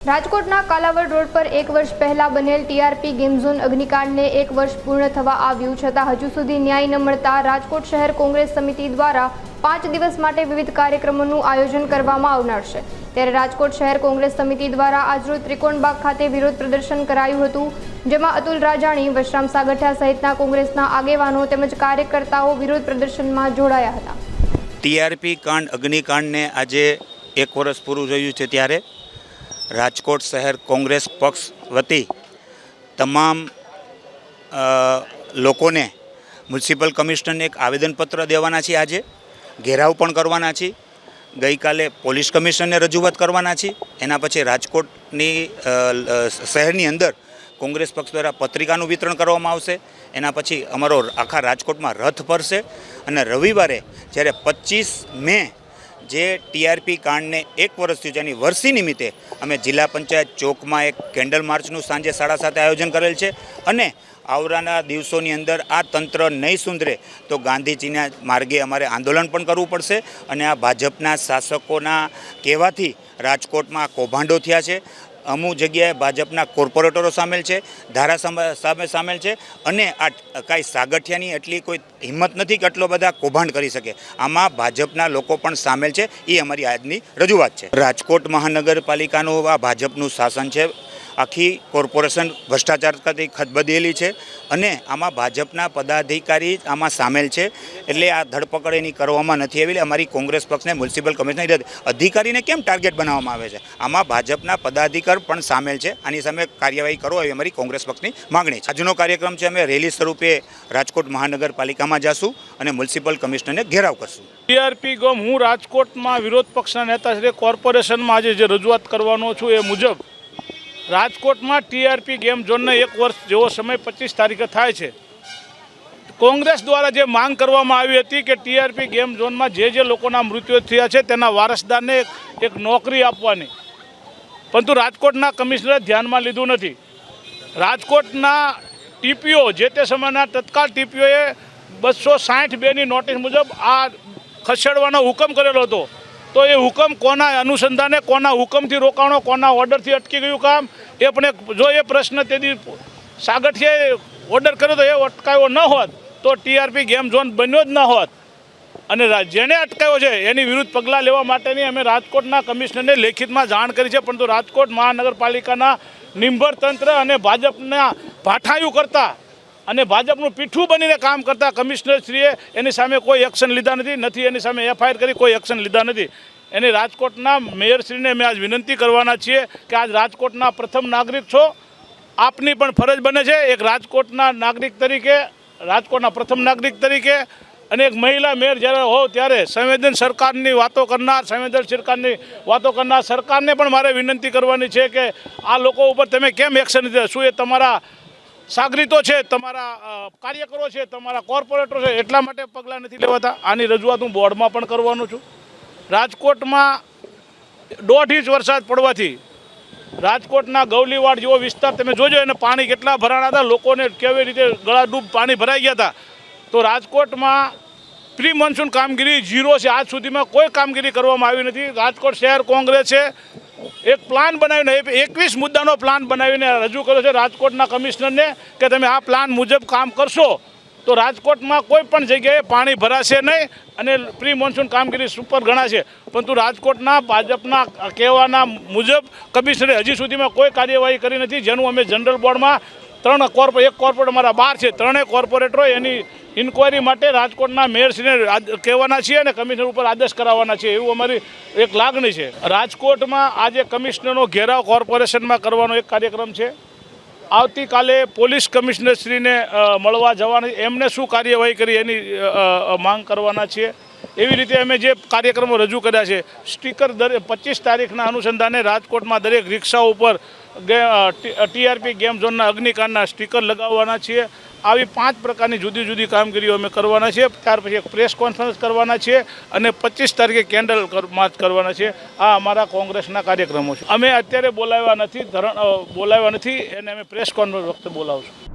રાજકોટના કાલાવડ રોડ પર એક વર્ષ પહેલા બનેલ ટીઆરપી ગેમ ઝોન અગ્નિકાંડને એક વર્ષ પૂર્ણ થવા આવ્યું છતાં હજુ સુધી ન્યાય ન મળતા રાજકોટ શહેર કોંગ્રેસ સમિતિ દ્વારા પાંચ દિવસ માટે વિવિધ કાર્યક્રમોનું આયોજન કરવામાં આવનાર છે. ત્યારે રાજકોટ શહેર કોંગ્રેસ સમિતિ દ્વારા આજરોજ ત્રિકોણબાગ ખાતે વિરોધ પ્રદર્શન કરાયું હતું, જેમાં અતુલ રાજાણી, વશરામ સાગઠિયા સહિતના કોંગ્રેસના આગેવાનો તેમજ કાર્યકર્તાઓ વિરોધ પ્રદર્શનમાં જોડાયા હતા. ટીઆરપી કાંડ અગ્નિકાંડને આજે એક વર્ષ પૂરું થયું છે ત્યારે રાજકોટ શહેર કોંગ્રેસ પક્ષ વતી તમામ લોકોને મ્યુનિસિપલ કમિશનરને એક આવેદનપત્ર દેવાના છે આજે. ઘેરાવ પણ કરવાના છે ગઈકાલે પોલીસ કમિશનરને રજૂઆત કરવાના છે એના પછી રાજકોટની શહેરની અંદર કોંગ્રેસ પક્ષ દ્વારા પત્રિકાનું વિતરણ કરવામાં આવશે. એના પછી અમારો આખા રાજકોટમાં રથ ફરશે. અને રવિવારે જ્યારે પચીસ મે જે ટીઆરપી કાંડને એક વર્ષ થયું છે એની વર્ષી નિમિત્તે અમે જિલ્લા પંચાયત ચોકમાં એક કેન્ડલ માર્ચનું સાંજે સાડા સાતે આયોજન કરેલ છે અને આવરાના દિવસોની અંદર આ તંત્ર નહીં સુધરે તો ગાંધીજીના માર્ગે અમારે આંદોલન પણ કરવું પડશે અને આ ભાજપના શાસકોના કહેવાથી રાજકોટમાં કૌભાંડો થયા છે. અમુક જગ્યાએ ભાજપના કોર્પોરેટરો સામેલ છે ધારાસભા સામે સામેલ છે અને આ કાંઈ સાગઠિયાની એટલી કોઈ હિંમત નથી કે આટલો બધા કૌભાંડ કરી શકે. આમાં ભાજપના લોકો પણ સામેલ છે, એ અમારી આજની રજૂઆત છે. રાજકોટ મહાનગરપાલિકાનું આ ભાજપનું શાસન છે આખી કોર્પોરેશન ભ્રષ્ટાચારથી ખતબદેલી છે અને આમાં ભાજપના પદાધિકારી આમાં સામેલ છે. એટલે આ ધરપકડ એની કરવામાં નથી આવી એટલે અમારી કોંગ્રેસ પક્ષને મ્યુનિસિપલ કમિશનર અધિકારીને કેમ ટાર્ગેટ બનાવવામાં આવે છે? આમાં ભાજપના પદાધિકાર પણ સામેલ છે. આની સામે કાર્યવાહી કરો એવી અમારી કોંગ્રેસ પક્ષની માગણી છે. આજનો કાર્યક્રમ છે, અમે રેલી સ્વરૂપે રાજકોટ મહાનગરપાલિકામાં જશું અને મ્યુનિસિપલ કમિશનરને ઘેરાવ કરશું. ટીઆરપી ગમ હું રાજકોટમાં વિરોધ પક્ષના નેતા શ્રી કોર્પોરેશનમાં આજે જે રજૂઆત કરવાનો છું એ મુજબ રાજકોટમાં ટીઆરપી ગેમ ઝોનને એક વર્ષ જેવો સમય પચીસ તારીખે થાય છે. કોંગ્રેસ દ્વારા જે માંગ કરવામાં આવી હતી કે ટીઆરપી ગેમ ઝોનમાં જે જે લોકોના મૃત્યુ થયા છે તેના વારસદારને એક- નોકરી આપવાની. પરંતુ રાજકોટના કમિશનરે ધ્યાનમાં લીધું નથી. રાજકોટના ટીપીઓ જે તે સમયના તત્કાલ ટીપીઓએ બસો સાઠ બેની નોટિસ મુજબ આ ખસેડવાનો હુકમ કરેલો હતો. તો એ હુકમ કોના અનુસંધાને, કોના હુકમથી રોકાણો, કોના ઓર્ડરથી અટકી ગયું કામ, એ પણ જો એ પ્રશ્ન તેથી સાગઠીયાએ ઓર્ડર કર્યો તો એ અટકાયો ન હોત, તો ટીઆરપી ગેમ ઝોન બન્યો જ ન હોત. અને જેણે અટકાયો છે, એની વિરુદ્ધ પગલાં લેવા માટેની અમે રાજકોટના કમિશનરને લેખિતમાં જાણ કરી છે, પરંતુ રાજકોટ મહાનગરપાલિકાના નિંભર તંત્ર અને ભાજપના ભાઠાયું કરતા અને ભાજપનું પીઠું બનીને કામ કરતા કમિશનરશ્રીએ એની સામે કોઈ એક્શન લીધા નથી નથી એની સામે એફઆઈઆર કરી કોઈ એક્શન લીધા નથી એની રાજકોટના મેયરશ્રીને અમે આજ વિનંતી કરવાના છીએ કે આજ રાજકોટના પ્રથમ નાગરિક છો આપની પણ ફરજ બને છે એક રાજકોટના નાગરિક તરીકે, રાજકોટના પ્રથમ નાગરિક તરીકે અને એક મહિલા મેયર જ્યારે હો ત્યારે સંવેદન સરકારની વાતો કરનાર, સંવેદન સરકારની વાતો કરનાર સરકારને પણ મારે વિનંતી કરવાની છે કે આ લોકો ઉપર તમે કેમ એક્શન લીધા? શું એ તમારા સાગરીતો છે, તમારા કાર્યકરો છે, તમારા કોર્પોરેટરો છે, એટલા માટે પગલાં નથી લેવાતા. આની રજૂઆત હું બોર્ડમાં પણ કરવાનો છું. રાજકોટમાં દોઢ ઇંચ વરસાદ પડવાથી રાજકોટના ગૌલીવાડ જેવો વિસ્તાર તમે જોજો, એને પાણી કેટલા ભરાણા હતા, લોકોને કેવી રીતે ગળાડૂબ પાણી ભરાઈ ગયા હતા. તો રાજકોટમાં પ્રી મોન્સૂન કામગીરી ઝીરો છે. આજ સુધીમાં કોઈ કામગીરી કરવામાં આવી નથી. રાજકોટ શહેર કોંગ્રેસે એક પ્લાન બનાવીને એકવીસ મુદ્દાનો પ્લાન બનાવીને રજૂ કર્યો છે રાજકોટના કમિશનરને કે તમે આ પ્લાન મુજબ કામ કરશો. તો રાજકોટમાં કોઈ પણ જગ્યાએ પાણી ભરાશે નહીં અને પ્રી મોન્સૂન કામગીરી સુપર ગણાશે. પરંતુ રાજકોટના ભાજપના કહેવાના મુજબ કમિશનરે હજી સુધીમાં કોઈ કાર્યવાહી કરી નથી. જેનું અમે જનરલ બોર્ડમાં ત્રણ કોર્પો એક કોર્પોરેટ અમારા બાર છે. ત્રણેય કોર્પોરેટરો એની ઇન્કવાયરી માટે રાજકોટના મેયરશ્રીને કહેવાના છીએ અને કમિશનર ઉપર આદેશ કરાવવાના છે એવું અમારી એક લાગણી છે. રાજકોટમાં આજે કમિશનરનો ઘેરાવ કોર્પોરેશનમાં કરવાનો એક કાર્યક્રમ છે. આવતીકાલે પોલીસ કમિશનરશ્રીને મળવા જવાની, એમને શું કાર્યવાહી કરી એની માંગ કરવાના છીએ. એવી રીતે અમે જે કાર્યક્રમો રજૂ કર્યા છે, સ્ટીકર દરેક પચીસ તારીખના અનુસંધાને રાજકોટમાં દરેક રિક્ષા ઉપર ટીઆરપી ગેમ ઝોનના અગ્નિકાંડના સ્ટીકર લગાવવાના છીએ. આવી પાંચ પ્રકારની જુદી જુદી કામગીરીઓ અમે કરવાના છીએ. ત્યાર પછી એક પ્રેસ કોન્ફરન્સ કરવાના છીએ અને પચીસ તારીખે કેન્ડલ માર્ચ કરવાના છે આ અમારા કોંગ્રેસના કાર્યક્રમો છે. અમે અત્યારે બોલાવ્યા નથી, ધરણ બોલાવ્યા નથી, એને અમે પ્રેસ કોન્ફરન્સ વખતે બોલાવશું.